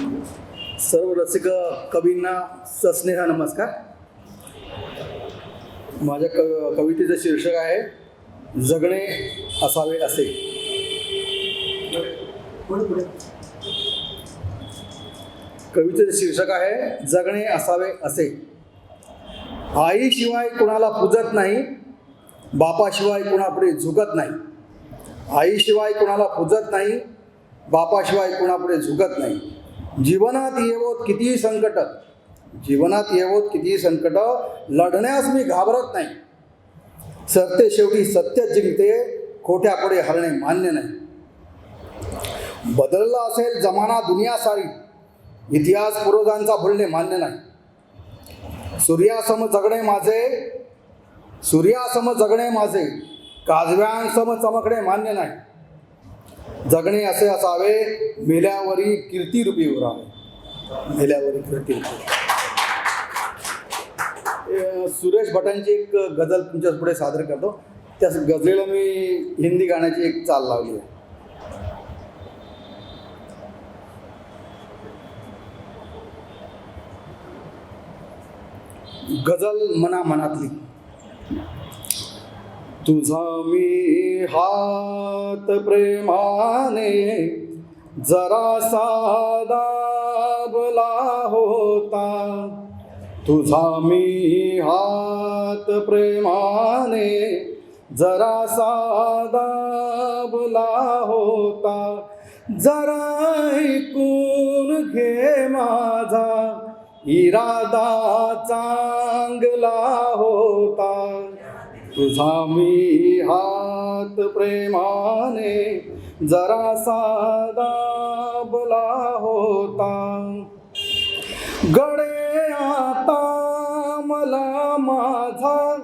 सर्व रसिक कवींना सस्नेहा नमस्कार. माझ्या क कवितेचं शीर्षक आहे जगणे असावे असे. कवितेचं शीर्षक आहे जगणे असावे असे. आईशिवाय कुणाला पूजत नाही बापाशिवाय कुणापुढे झुकत नाही. आईशिवाय कुणाला पुजत नाही बापाशिवाय कुणापुढे झुकत नाही. जीवनात येवोत कितीही संकट जीवनात येवोत कितीही संकट लढण्यास मी घाबरत नाही. सत्य शेवटी सत्य जिंकते खोट्यापुढे हरणे मान्य नाही. बदलला असेल जमाना दुनिया सारी इतिहास पूर्वजांचा भुलणे मान्य नाही. सूर्यासम जगणे माझे सूर्यासम जगणे माझे काजव्यांसम चमकणे मान्य नाही. जगणे असे असावे मेल्यावरी कीर्तिरूपी उरावे. मेल्यावरी कीर्तिरूपी सुरेश भटांची एक गझल तुमच्यापुढे सादर करतो. त्या गझलेला मी हिंदी गाण्याची एक चाल लावली आहे. गझल मना मनातली तुझा मी हात प्रेमाने जरा सादाबला होता. तुझा मी हात प्रेमाने जरा सादाबला होता. जरा ऐकून घे माझा. इरादा चांगला होता. तुझा मी हात प्रेमाने जरा सादाबला होता. गडे आता मला माझा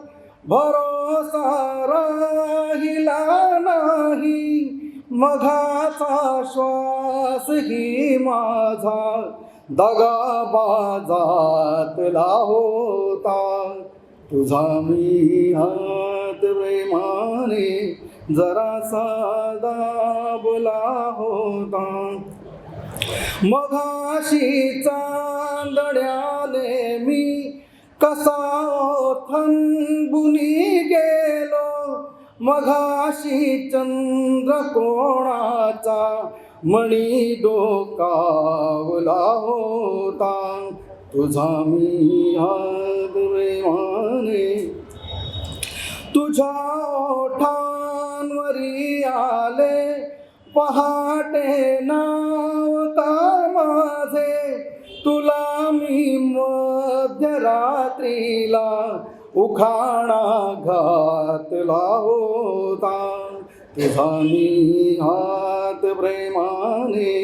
भरोसा राहिला नाही. मघाचा श्वास ही माझा दगाबाजातला होता. तुझा मी हात प्रेमाने जरा साधा बोला होता. मघाशी चांदण्याने मी कसा थनबुनी गेलो. मघाशी चंद्र कोणाचा मणी डोकावला होता. तुझा मी हात तुझ्या ओठांवरी आले पहाटे नाव का माझे तुला मी मध्यरात्रीला उखाणा घातला होता. तुझा मी हात प्रेमाने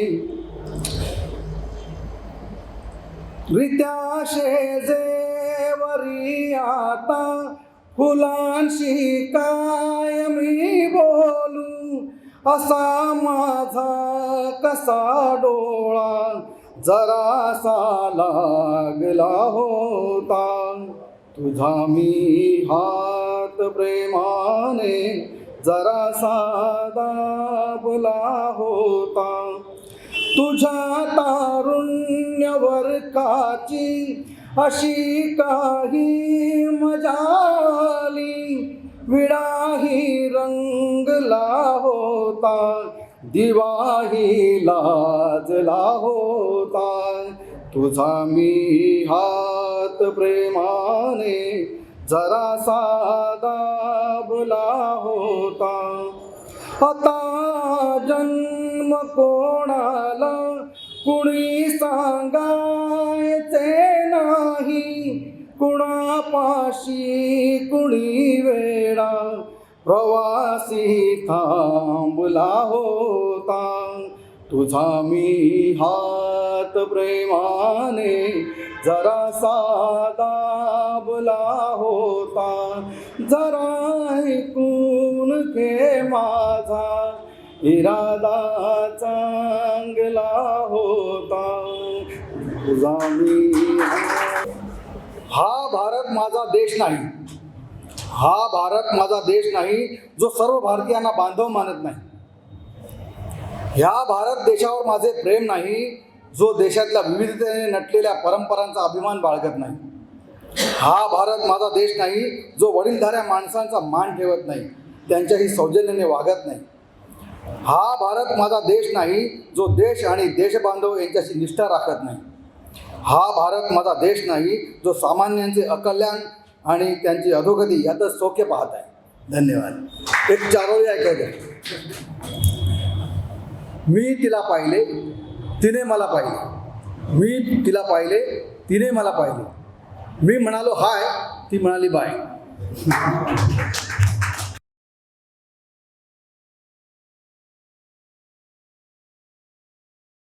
रित्या शेजेवरी आता फुलांशी काय मी बोलू? असा माझा कसा डोळा जरासा लागला होता. तुझा मी हात प्रेमाने जरासा दाबला होता. तुझ्या तारू काची अशी काही मजाली विडाही रंगला होता दिवाही लाजला होता. तुझा मी हात प्रेमाने जरा साधा होता. आता जन्म कोणाला कुणी सांगायचे नाही. कुणापाशी कुणी वेळा प्रवासी थांबला होता. तुझा मी हात प्रेमाने जरा साधाबला होता. जरा ऐकून घे माझा. इरादाचा हा भारत माझा देश नाही. हा भारत माझा देश नाही जो सर्व भारतीयांना बांधव मानत नाही. ह्या भारत देशावर माझे प्रेम नाही जो देशातल्या विविधतेने नटलेल्या परंपरांचा अभिमान बाळगत नाही. हा भारत माझा देश नाही जो वडीलधाऱ्या माणसांचा मान ठेवत नाही त्यांच्याही सौजन्याने वागत नाही. हा भारत माझा देश नाही जो देश आणि देशबांधव यांच्याशी निष्ठा राखत नाही. हा भारत माझा देश नाही जो सामान्यांचे अकल्याण आणि त्यांची अधोगती यातच सौख्य पाहत आहे. धन्यवाद. एक चारोळी ऐकायचं मी तिला पाहिले तिने मला पाहिले. मी तिला पाहिले तिने मला पाहिले. मी म्हणालो हाय. ती म्हणाली बाय.